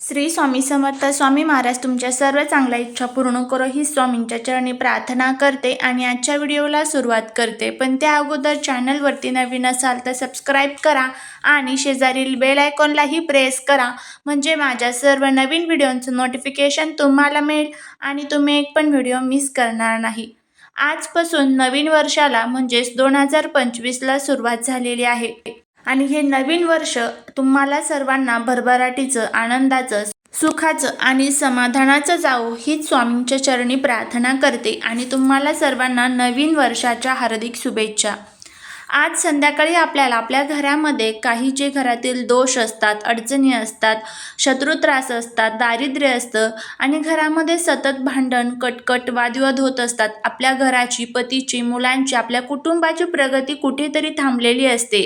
श्री स्वामी समर्थ स्वामी महाराज तुमच्या सर्व चांगल्या इच्छा पूर्ण करो. ही स्वामींच्या चरणी प्रार्थना करते आणि आजच्या व्हिडिओला सुरुवात करते. पण त्या अगोदर चॅनलवरती नवीन असाल तर सबस्क्राईब करा आणि शेजारील बेल आयकॉनलाही प्रेस करा. म्हणजे माझ्या सर्व नवीन व्हिडिओंचं नोटिफिकेशन तुम्हाला मिळेल आणि तुम्ही एक पण व्हिडिओ मिस करणार नाही. आजपासून नवीन वर्षाला म्हणजेच दोन हजार पंचवीसला सुरुवात झालेली आहे. आणि हे नवीन वर्ष तुम्हाला सर्वांना भरभराटीचं आनंदाचं सुखाचं आणि समाधानाचं जावो हीच स्वामींच्या चरणी प्रार्थना करते. आणि तुम्हाला सर्वांना नवीन वर्षाच्या हार्दिक शुभेच्छा. आज संध्याकाळी आपल्याला आपल्या घरामध्ये काही जे घरातील दोष असतात अडचणी असतात शत्रुत्रास असतात दारिद्र्य असतं आणि घरामध्ये सतत भांडण कटकट वादविवाद होत असतात आपल्या घराची पतीची मुलांची आपल्या कुटुंबाची प्रगती कुठेतरी थांबलेली असते.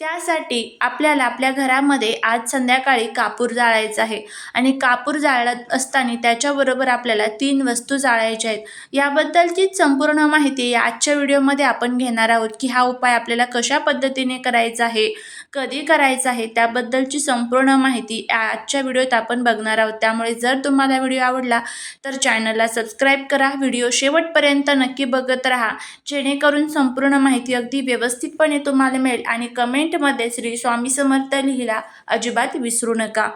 त्यासाठी आपल्याला आपल्या घरामध्ये आज संध्याकाळी कापूर जाळायचा आहे आणि कापूर जाळत असताना त्याच्याबरोबर आपल्याला तीन वस्तू जाळायच्या आहेत. याबद्दलची संपूर्ण माहिती आजच्या व्हिडिओमध्ये आपण घेणार आहोत की हा उपाय आपल्याला कशा पद्धतीने करायचं आहे कधी करायचं आहे त्याबद्दलची संपूर्ण माहिती आजच्या व्हिडिओत आपण बघणार आहोत. त्यामुळे जर तुम्हाला व्हिडिओ आवडला तर चॅनलला सबस्क्राईब करा. व्हिडिओ शेवटपर्यंत नक्की बघत राहा. जेणेकरून संपूर्ण माहिती अगदी व्यवस्थितपणे तुम्हाला मिळेल आणि कमेंटमध्ये श्री स्वामी समर्थ लिहिला अजिबात विसरू नका.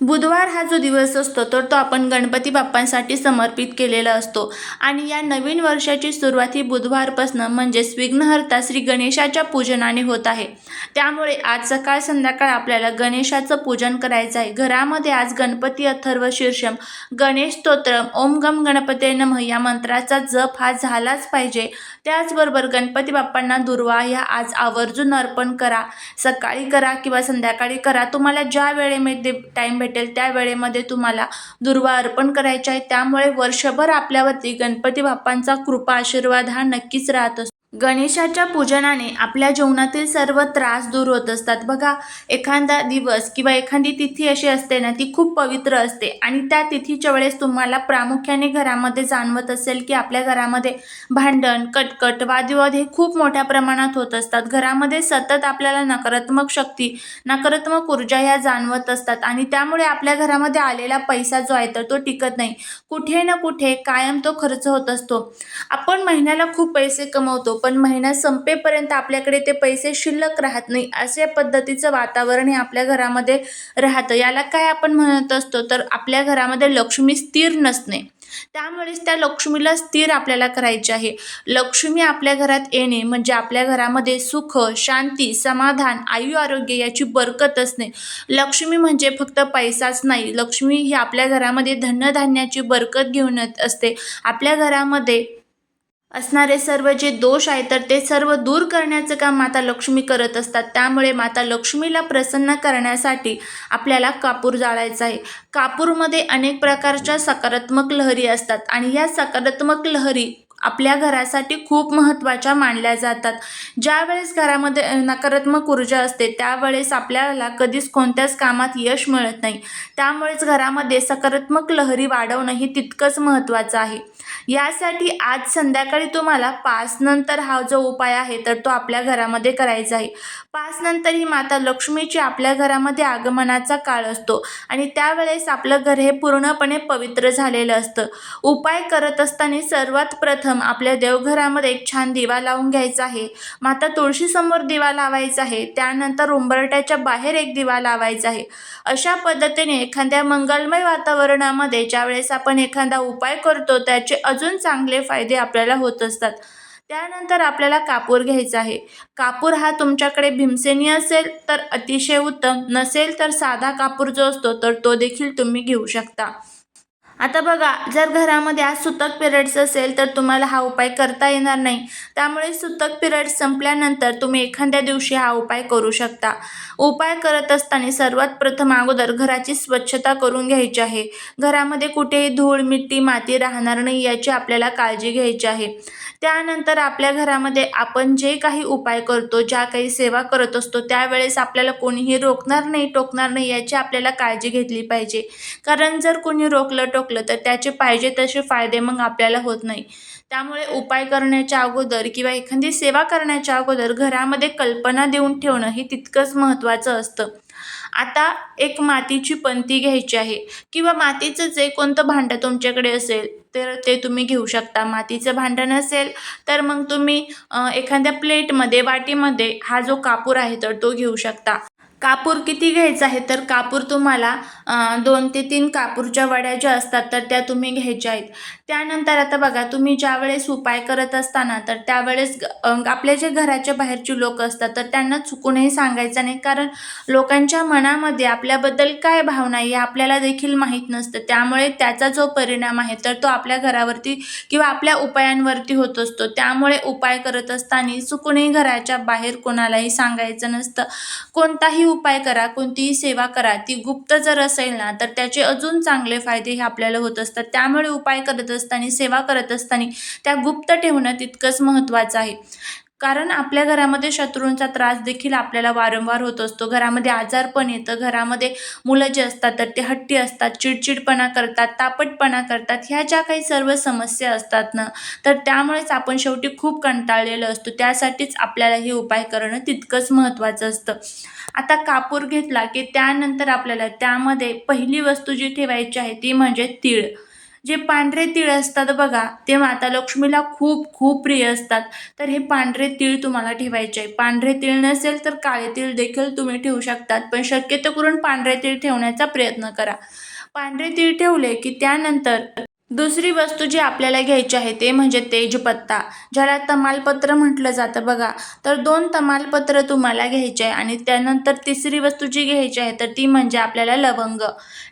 बुधवार हा जो दिवस असतो तर तो आपण गणपती बाप्पांसाठी समर्पित केलेला असतो. आणि या नवीन वर्षाची सुरुवात ही बुधवारपासून म्हणजेच विघ्नहर्ता श्री गणेशाच्या पूजनाने होत आहे. त्यामुळे आज सकाळ संध्याकाळ आपल्याला गणेशाचं पूजन करायचं आहे. घरामध्ये आज गणपती अथर्व शीर्षम गणेश स्तोत्रम ओम गम गणपते नम या मंत्राचा जप हा झालाच पाहिजे. त्याचबरोबर गणपती बाप्पांना दुर्वा ह्या आज आवर्जून अर्पण करा. सकाळी करा किंवा संध्याकाळी करा. तुम्हाला ज्या वेळेमध्ये टाईम भेटेल त्या वेळेमध्ये तुम्हाला दुर्वा अर्पण करायचे आहे. त्यामुळे वर्षभर आपल्यावरती गणपती बाप्पांचा कृपा आशीर्वाद हा नक्कीच राहत असतो. गणेशाच्या पूजनाने आपल्या जीवनातील सर्व त्रास दूर होत असतात. बघा एखादा दिवस किंवा एखादी तिथी अशी असते ना ती खूप पवित्र असते आणि त्या तिथीच्या वेळेस तुम्हाला प्रामुख्याने घरामध्ये जाणवत असेल की आपल्या घरामध्ये भांडण कटकट वादविवाद हे खूप मोठ्या प्रमाणात होत असतात. घरामध्ये सतत आपल्याला नकारात्मक शक्ती नकारात्मक ऊर्जा ह्या जाणवत असतात आणि त्यामुळे आपल्या घरामध्ये आलेला पैसा जो आहे तर तो टिकत नाही. कुठे ना कुठे कायम तो खर्च होत असतो. आपण महिन्याला खूप पैसे कमवतो पण महिना संपेपर्यंत आपल्याकडे ते पैसे शिल्लक राहत नाही अशा पद्धतीचं वातावरण हे आपल्या घरामध्ये राहतं. याला काय आपण म्हणत असतो? तर आपल्या घरामध्ये लक्ष्मी स्थिर नसणे. त्यामुळेच त्या लक्ष्मीला स्थिर आपल्याला करायचे आहे. लक्ष्मी आपल्या घरात येणे म्हणजे आपल्या घरामध्ये सुख शांती समाधान आयु आरोग्य याची बरकत असणे. लक्ष्मी म्हणजे फक्त पैसाच नाही. लक्ष्मी ही आपल्या घरामध्ये धनधान्याची बरकत घेऊन येत असते. आपल्या घरामध्ये असणारे सर्व जे दोष आहेत तर ते सर्व दूर करण्याचं काम माता लक्ष्मी करत असतात. त्यामुळे माता लक्ष्मीला प्रसन्न करण्यासाठी आपल्याला कापूर जाळायचा आहे. कापूरमध्ये अनेक प्रकारच्या सकारात्मक लहरी असतात आणि या सकारात्मक लहरी आपल्या घरासाठी खूप महत्त्वाच्या मानल्या जातात. ज्यावेळेस घरामध्ये नकारात्मक ऊर्जा असते त्यावेळेस आपल्याला कधीच कोणत्याच कामात यश मिळत नाही. त्यामुळेच घरामध्ये सकारात्मक लहरी वाढवणं हे तितकंच महत्त्वाचं आहे. यासाठी आज संध्याकाळी तुम्हाला पाच नंतर हा जो उपाय आहे तर तो आपल्या घरामध्ये करायचा आहे. पाच नंतर ही माता लक्ष्मीची आपल्या घरामध्ये आगमनाचा काळ असतो आणि त्यावेळेस आपलं घर हे पूर्णपणे पवित्र झालेलं असतं. उपाय करत असताना सर्वात प्रथम आपल्या देवघरामध्ये एक छान दिवा लावून घ्यायचा आहे. माता तुळशीसमोर दिवा लावायचा आहे त्यानंतर उंबरट्याच्या बाहेर एक दिवा लावायचा आहे. अशा पद्धतीने एखाद्या मंगलमय वातावरणामध्ये ज्यावेळेस आपण एखादा उपाय करतो त्याचे अजून चांगले फायदे आपल्याला होत असतात. त्यानंतर आपल्याला कापूर घ्यायचा आहे. कापूर हा तुमच्याकडे भीमसेनी असेल तर अतिशय उत्तम. नसेल तर साधा कापूर जो असतो तर तो देखील तुम्ही घेऊ शकता. आता बघा जर घरामध्ये आज सुतक पिरियड्स असेल तर तुम्हाला हा उपाय करता येणार नाही. त्यामुळे सुतक पिरियड संपल्यानंतर तुम्ही एखाद्या दिवशी हा उपाय करू शकता. उपाय करत असताना सर्वात प्रथम अगोदर घराची स्वच्छता करून घ्यायची आहे. घरामध्ये कुठेही धूळ मिट्टी माती राहणार नाही याची आपल्याला काळजी घ्यायची आहे. त्यानंतर आपल्या घरामध्ये आपण जे काही उपाय करतो ज्या काही सेवा करत असतो त्यावेळेस आपल्याला कोणीही रोखणार नाही टोकणार नाही याची आपल्याला काळजी घेतली पाहिजे. कारण जर कोणी रोखलं टोकलं तर त्याचे पाहिजे तसे फायदे मग आपल्याला होत नाही. त्यामुळे उपाय करण्याच्या अगोदर किंवा एखादी सेवा करण्याच्या अगोदर घरामध्ये कल्पना देऊन ठेवणं हे तितकंच महत्त्वाचं असतं. आता एक मातीची पंती घ्यायची आहे किंवा मातीचं जे कोणतं भांडं तुमच्याकडे असेल तर ते तुम्ही घेऊ शकता. मातीचं भांडं नसेल तर मग तुम्ही एखाद्या प्लेटमध्ये वाटीमध्ये हा जो कापूर आहे तर तो घेऊ शकता. कापूर किती घ्यायचा आहे? तर कापूर तुम्हाला दोन ते तीन कापूरच्या वड्या ज्या असतात तर त्या तुम्ही घ्यायच्या आहेत. त्यानंतर आता बघा तुम्ही ज्यावेळेस उपाय करत असताना तर त्यावेळेस आपल्या जे घराच्या बाहेरची लोक असतात तर त्यांना चुकूनही सांगायचं नाही. कारण लोकांच्या मनामध्ये आपल्याबद्दल काय भावना आहे हे आपल्याला देखील माहीत नसतं. त्यामुळे त्याचा जो परिणाम आहे तर तो आपल्या घरावरती किंवा आपल्या उपायांवरती होत असतो. त्यामुळे उपाय करत असताना चुकूनही घराच्या बाहेर कोणालाही सांगायचं नसतं. कोणताही उपाय करा कोणतीही सेवा करा ती गुप्त जर असेल ना तर त्याचे अजून चांगले फायदे हे आपल्याला होत असतात. त्यामुळे उपाय करत असताना सेवा करत असताना त्या गुप्त ठेवणं तितकंच महत्त्वाचं आहे. कारण आपल्या घरामध्ये शत्रूंचा त्रास देखील आपल्याला वारंवार होत असतो. घरामध्ये आजारपण येतं. घरामध्ये मुलं जे असतात तर ते हट्टी असतात चिडचिडपणा करतात तापटपणा करतात. ह्या ज्या काही सर्व समस्या असतात ना तर त्यामुळेच आपण शेवटी खूप कंटाळलेलो असतो. त्यासाठीच आपल्याला हे उपाय करणं तितकंच महत्त्वाचं असतं. आता कापूर घेतला की त्यानंतर आपल्याला त्यामध्ये पहिली वस्तू जी ठेवायची आहे ती म्हणजे तीळ. जे पांढरे तीळ असतात बघा ते माता लक्ष्मीला खूप खूप प्रिय असतात. तर हे पांढरे तीळ तुम्हाला ठेवायचे आहे. पांढरे तीळ नसेल तर काळे तीळ देखील तुम्ही ठेवू शकतात पण शक्यतो करून पांढरे तीळ ठेवण्याचा प्रयत्न करा. पांढरे तीळ ठेवले की त्यानंतर दुसरी वस्तू जी आपल्याला घ्यायची आहे ते म्हणजे तेजपत्ता. ज्याला तमालपत्र म्हटलं जातं बघा. तर दोन तमालपत्र तुम्हाला घ्यायचे आहे आणि त्यानंतर तिसरी वस्तू जी घ्यायची आहे तर ती म्हणजे आपल्याला लवंग.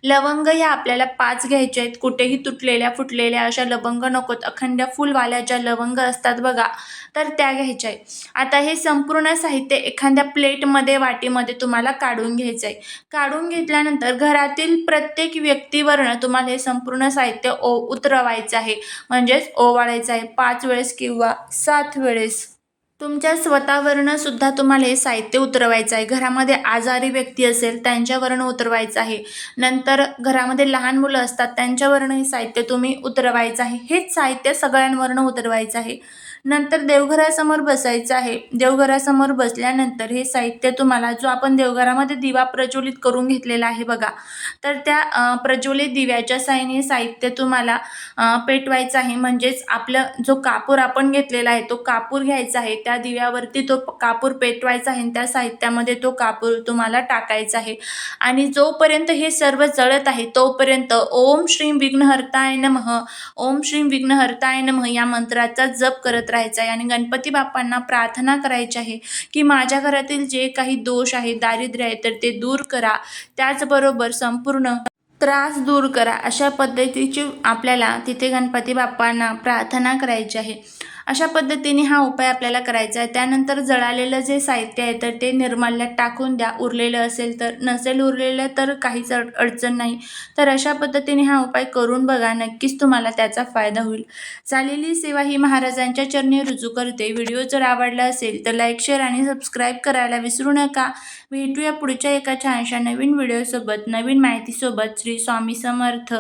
लवंग ह्या आपल्याला पाच घ्यायच्या आहेत. कुठेही तुटलेल्या फुटलेल्या अशा लवंग नकोत. अखंड फुलवाल्या ज्या लवंग असतात बघा. तर त्या घ्यायच्या आहेत. आता हे संपूर्ण साहित्य एखाद्या प्लेटमध्ये वाटीमध्ये तुम्हाला काढून घ्यायचं आहे. काढून घेतल्यानंतर घरातील प्रत्येक व्यक्तीवरनं तुम्हाला हे संपूर्ण साहित्य ओ उतरवायचं आहे. म्हणजेच ओवाळायचं आहे. पाच वेळेस किंवा सात वेळेस. तुमच्या स्वतःवरनं सुद्धा तुम्हाला हे साहित्य उतरवायचं आहे. घरामध्ये आजारी व्यक्ती असेल त्यांच्यावरनं उतरवायचं आहे. नंतर घरामध्ये लहान मुलं असतात त्यांच्यावरनं हे साहित्य तुम्ही उतरवायचं आहे. हेच साहित्य सगळ्यांवरनं उतरवायचं आहे. नंतर देवघरासमोर बसायचं आहे. देवघरासमोर बसल्यानंतर हे साहित्य तुम्हाला जो आपण देवघरामध्ये दिवा प्रज्वलित करून घेतलेला आहे बघा. तर त्या प्रज्वलित दिव्याच्या साहाय्याने साहित्य तुम्हाला पेटवायचं आहे. म्हणजेच आपलं जो कापूर आपण घेतलेला आहे तो कापूर घ्यायचा आहे. त्या दिव्यावरती तो कापूर पेटवायचा आहे आणि त्या साहित्यामध्ये तो कापूर तुम्हाला टाकायचा आहे. आणि जोपर्यंत हे सर्व जळत आहे तोपर्यंत ओम श्री विघ्नहर्ताय नमः. ओम श्री विघ्नहर्ताय नमः या मंत्राचा जप करत करायचं आहे आणि गणपती बाप्पांना प्रार्थना करायची आहे की माझ्या घरातील जे काही दोष आहे दारिद्र्य आहे तर ते दूर करा. त्याचबरोबर संपूर्ण त्रास दूर करा. अशा पद्धतीची आपल्याला तिथे गणपती बाप्पांना प्रार्थना करायची आहे. अशा पद्धतीने हा उपाय आपल्याला करायचा आहे. त्यानंतर जळालेलं जे साहित्य आहे तर ते निर्माल्यात टाकून द्या. उरलेलं असेल तर नसेल उरलेलं तर काहीच अड अडचण नाही. तर अशा पद्धतीने हा उपाय करून बघा. नक्कीच तुम्हाला त्याचा फायदा होईल. चालेली सेवा ही महाराजांच्या चरणी रुजू करते. व्हिडिओ जर आवडला असेल तर लाईक शेअर आणि सबस्क्राईब करायला विसरू नका. भेटूया पुढच्या एका छानशा नवीन व्हिडिओसोबत. नवीन माहितीसोबत श्री स्वामी समर्थ.